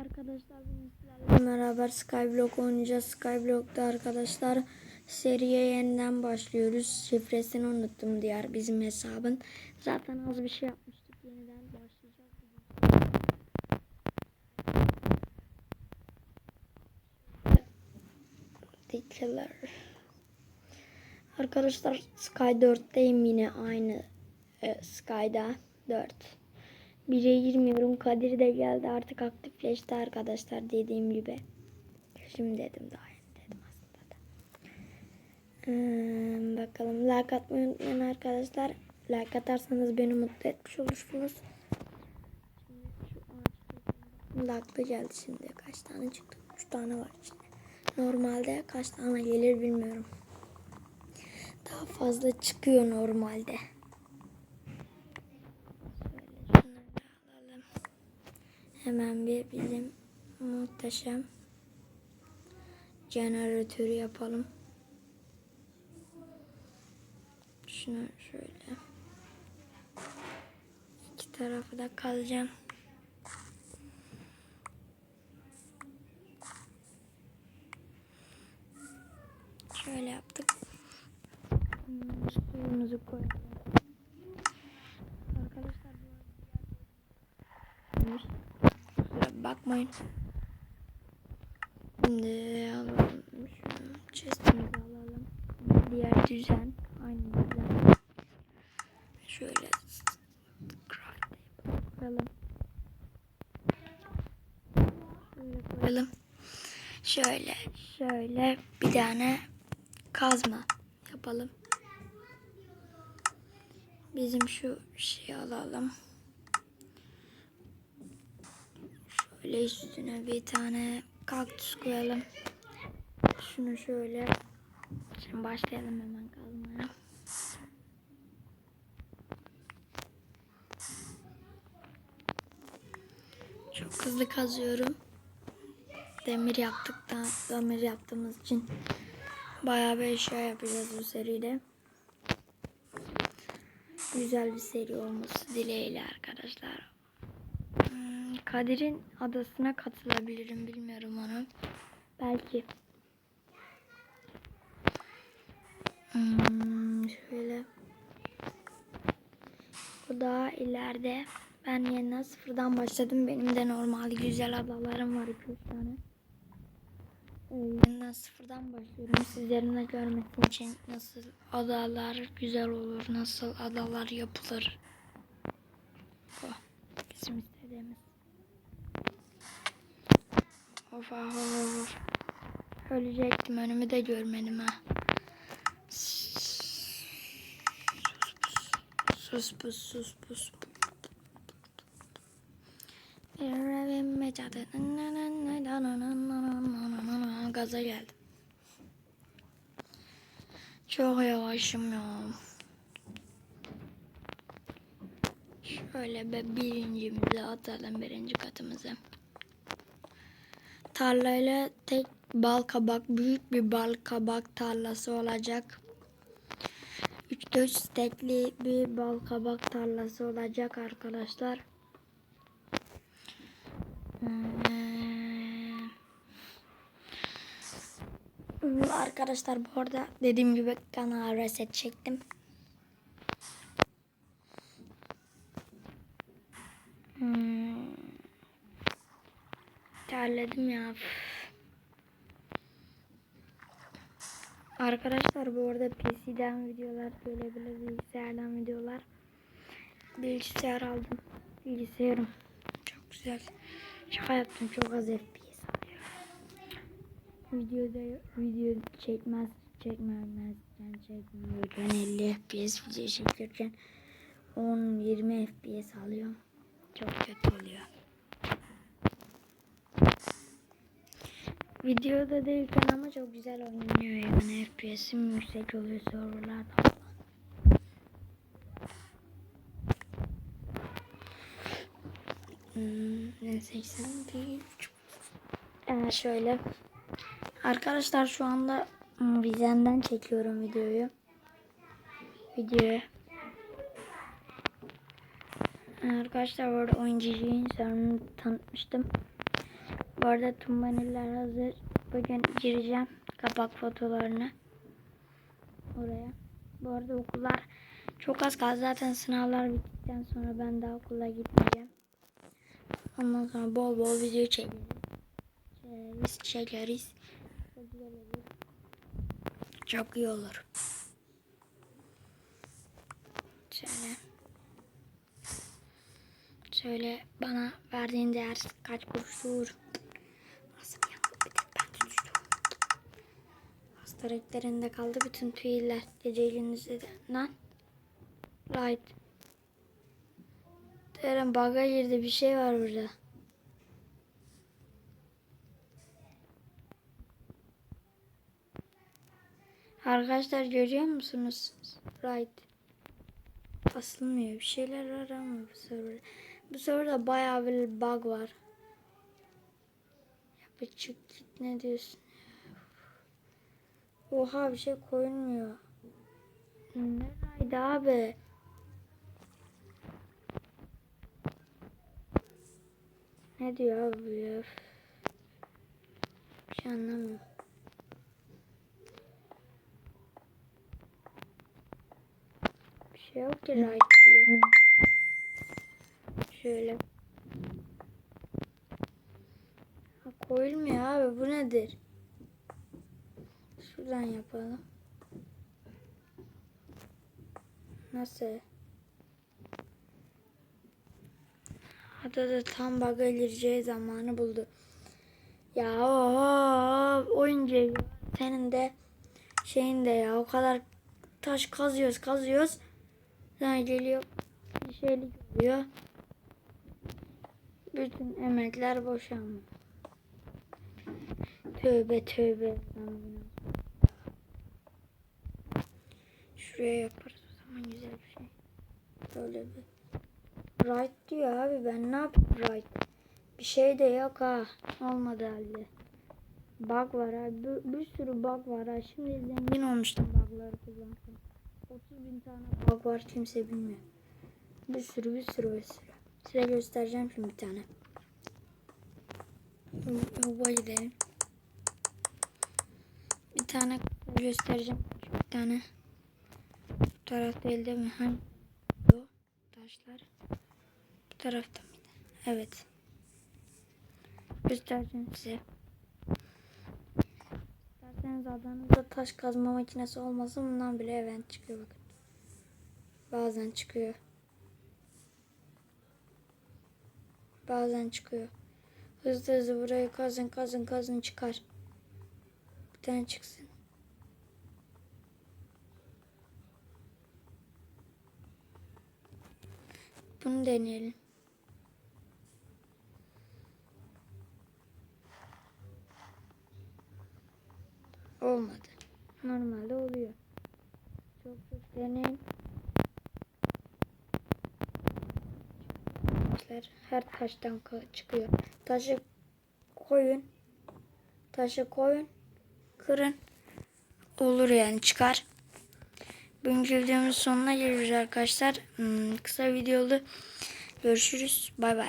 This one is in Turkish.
Arkadaşlar bugün sizlerle beraber Skyblock oynayacağız. Skyblock'ta arkadaşlar seriye yeniden başlıyoruz. Şifresini unuttum diğer bizim hesabın. Zaten az bir şey yapmıştık. Yeniden başlayacağız. Dikler. Arkadaşlar Sky 4'teyim yine aynı e, Sky'da 4. 1'e girmiyorum. Kadir de geldi artık aktifleşti arkadaşlar dediğim gibi. Şimdi dedim daha yeni dedim aslında da. Ee, bakalım like atmayı unutmayın arkadaşlar. Like atarsanız beni mutlu etmiş olursunuz. Like'lı geldi şimdi. Kaç tane çıktı? 3 tane var içinde. Normalde kaç tane gelir bilmiyorum. Daha fazla çıkıyor normalde. Şöyle şunları da alalım. Hemen bir bizim muhteşem jeneratörü yapalım. Şunu şöyle. İki tarafı da kalacağım. Şöyle yaptık. Suyumuzu koyalım. Arkadaşlar bu Kusura bakmayın. Şimdi alalım şunu. Chestimizi alalım. Diğer düzen. Aynı düzen. Şöyle craft koyalım. Şöyle koyalım. Şöyle şöyle bir tane kazma yapalım. Bizim şu şeyi alalım. Şöyle üstüne bir tane kaktüs koyalım. Şunu şöyle. Şimdi başlayalım hemen kazmaya. Çok hızlı kazıyorum. Demir yaptıktan, demir yaptığımız için bayağı bir eşya yapacağız bu seride. Güzel bir seri olması dileğiyle arkadaşlar. Kadir'in adasına katılabilirim bilmiyorum onu. Belki. Hmm, şöyle. Bu daha ileride. Ben yeniden sıfırdan başladım. Benim de normal güzel adalarım var 2-3 tane. Ee, Yeniden sıfırdan başlıyorum. Sizlerin de görmesi için nasıl adalar güzel olur, nasıl adalar yapılır. Bu bizim istediğimiz. Of of. Ölecektim önümü de görmedim ha. Sus pus sus pus. Bir. Gaza geldim. Çok yavaşım ya. Şöyle be birincimizi atalım birinci katımızı. Tarlayla tek bal kabak büyük bir bal kabak tarlası olacak. 3-4 stekli bir bal kabak tarlası olacak arkadaşlar. Hmm. Arkadaşlar bu arada dediğim gibi kanal reset çektim. Hmm. Terledim ya. Arkadaşlar bu arada PC'den videolar gelebilir, bilgisayardan videolar. Bilgisayar aldım. Bilgisayarım çok güzel. Şaka yaptım çok az FPS alıyor. Videoda video çekmez çekmemezken çekmiyorken 50 FPS video çekerken 10-20 FPS alıyor. Çok kötü oluyor. Videoda değilken ama çok güzel oynuyor yani. FPS'im yüksek oluyor serverlarda falan. Hmm, ne 81 ee, şöyle. Arkadaşlar şu anda vizenden çekiyorum videoyu. Videoyu arkadaşlar orada oyuncuyu insanı tanıtmıştım Bu arada tumbaniller hazır. Bugün gireceğim kapak fotolarını oraya. Bu arada okullar çok az kaldı. Zaten sınavlar bittikten sonra ben daha okula gitmeyeceğim. Ondan sonra bol bol video çekeriz. Çekeriz. Çok iyi olur. Şöyle. Söyle bana verdiğin değer kaç kuruştur? Nasıl yandı bir tek ben düştüm. Hasta renklerinde kaldı bütün tüyler. Lan. Right. Derin baga girdi bir şey var burada. Arkadaşlar görüyor musunuz? Right. Asılmıyor. Bir şeyler var ama bu serverda. Bu serverda bayağı bir bug var. Ya bir çık git ne diyorsun? Oha bir şey koyulmuyor. Nereydi abi? Ne diyor abi? Üf. Bir şey anlamıyorum. Bir şey yok ki right diyor. Şöyle. Ha, koyulmuyor abi bu nedir? Şuradan yapalım. Nasıl? Hatta da tam bug'a gireceği zamanı buldu. Ya oho, oyuncu senin de şeyin de ya o kadar taş kazıyoruz kazıyoruz. Sonra geliyor bir şeylik oluyor. Bütün emekler boşa mı? Tövbe tövbe. Şuraya yaparız o zaman güzel bir şey. Böyle bir. Right diyor abi ben ne yapayım right? Bir şey de yok ha. Olmadı halde. Bug var ha. Bir, bir sürü bug var ha. Şimdi zengin olmuştum bugları kullansam. 30 bin tane bug var kimse bilmiyor. Bir sürü bir sürü bir sürü. Size göstereceğim şimdi bir tane. Yoba gidelim. Bir tane göstereceğim. Bir tane. Taraf değil değil mi? Hangi? Bu taşlar. Bu tarafta mıydı? Evet. Göstereceğim size. İsterseniz adanızda taş kazma makinesi olmasın bundan bile event çıkıyor bakın. Bazen çıkıyor. Bazen çıkıyor. Hızlı hızlı burayı kazın kazın kazın çıkar. Bir tane çıksın. Bunu deneyelim. Olmadı. Normalde oluyor. Çok çok deneyin. Taşlar her taştan çıkıyor. Taşı koyun. Taşı koyun. Kırın. Olur yani çıkar. Bugünkü videomuzun sonuna geliyoruz arkadaşlar. Hmm, kısa videolu. Görüşürüz. Bay bay.